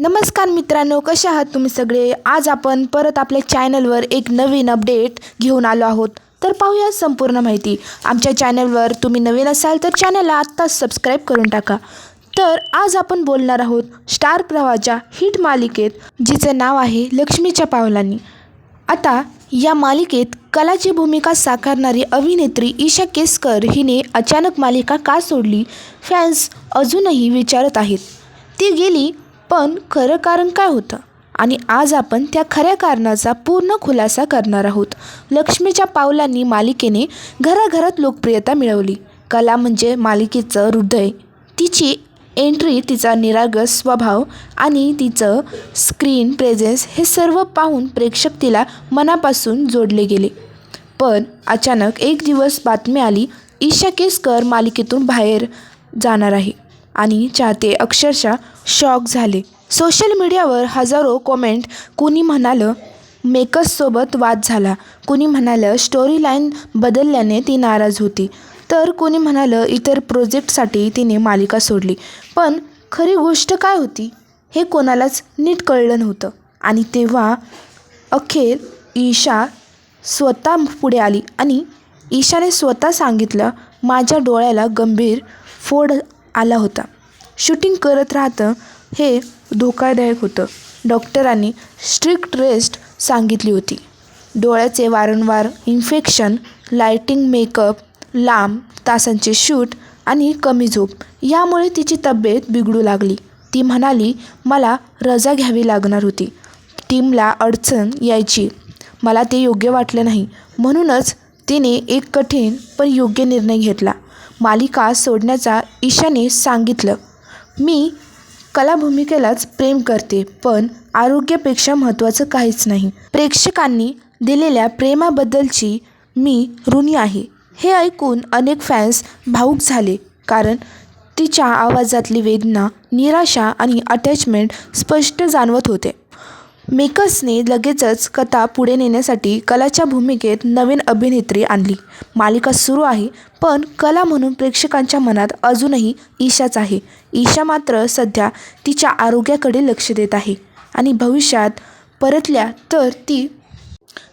नमस्कार मित्रांनो कसे आहात तुम्ही सगळे? आज आपण परत आपल्या चॅनलवर एक नवीन अपडेट घेऊन आलो आहोत. तर पाहूया संपूर्ण माहिती. आमच्या चॅनलवर तुम्ही नवीन असाल तर चॅनलला आत्ताच सबस्क्राईब करून टाका. तर आज आपण बोलणार आहोत स्टार प्रवाहाच्या हिट मालिकेत जिचं नाव आहे लक्ष्मीच्या पावलांनी. आता या मालिकेत कलाची भूमिका साकारणारी अभिनेत्री ईशा केसकर हिने अचानक मालिका का सोडली? फॅन्स अजूनही विचारत आहेत. ती गेली पण खरं कारण काय होतं? आणि आज आपण त्या खऱ्या कारणाचा पूर्ण खुलासा करणार आहोत. लक्ष्मीच्या पावलांनी मालिकेने घराघरात लोकप्रियता मिळवली. कला म्हणजे मालिकेचं हृदय. तिची एंट्री तिचा निरागस स्वभाव आणि तिचं स्क्रीन प्रेझेन्स हे सर्व पाहून प्रेक्षक तिला मनापासून जोडले गेले. पण अचानक एक दिवस बातमी आली ईशा केसकर मालिकेतून बाहेर जाणार आहे. आणि चाहते अक्षरशः शॉक झाले. सोशल मीडियावर हजारो कॉमेंट कुणी म्हणालं मेकर्ससोबत वाद झाला. कुणी म्हणालं स्टोरी लाईन बदलल्याने ती नाराज होती. तर कुणी म्हणालं इतर प्रोजेक्टसाठी तिने मालिका सोडली. पण खरी गोष्ट काय होती हे कोणालाच नीट कळलं नव्हतं. आणि तेव्हा अखेर ईशा स्वतः पुढे आली आणि ईशाने स्वतः सांगितलं माझ्या डोळ्याला गंभीर फोड आला होता. शूटिंग करत राहतं हे धोकादायक होतं. डॉक्टरांनी स्ट्रिक्ट रेस्ट सांगितली होती. डोळ्याचे वारंवार इन्फेक्शन लायटिंग मेकअप लांब तासांचे शूट आणि कमी झोप यामुळे तिची तब्येत बिघडू लागली. ती म्हणाली मला रजा घ्यावी लागणार होती. टीमला अडचण यायची. मला ते योग्य वाटलं नाही. म्हणूनच तिने एक कठीण पण योग्य निर्णय घेतला. मालिका सोडण्याचा ईशाने सांगितलं. मी कला भूमिकेलाच प्रेम करते पण आरोग्यापेक्षा महत्त्वाचं काहीच नाही. प्रेक्षकांनी दिलेल्या प्रेमाबद्दलची मी ऋणी आहे. हे ऐकून अनेक फॅन्स भाऊक झाले कारण तिच्या आवाजातली वेदना निराशा आणि अटॅचमेंट स्पष्ट जाणवत होते. मेकर्सने लगेचच कथा पुढे नेण्यासाठी कलाच्या भूमिकेत नवीन अभिनेत्री आणली. मालिका सुरू आहे पण कला म्हणून प्रेक्षकांच्या मनात अजूनही ईशाच आहे. ईशा मात्र सध्या तिच्या आरोग्याकडे लक्ष देत आहे आणि भविष्यात परतल्या तर ती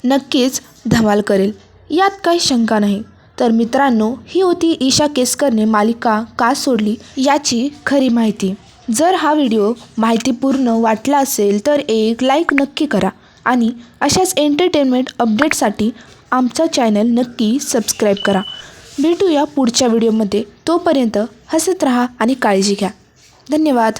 नक्कीच धमाल करेल. यात काही शंका नाही. तर मित्रांनो ही होती ईशा केसकरने मालिका का सोडली याची खरी माहिती. जर हा व्हिडिओ माहितीपूर्ण वाटला असेल तर एक लाईक नक्की करा आणि अशाच एंटरटेनमेंट अपडेटसाठी आमचा चॅनल नक्की सबस्क्राईब करा. भेटूया पुढच्या व्हिडिओमध्ये. तोपर्यंत हसत राहा आणि काळजी घ्या. धन्यवाद.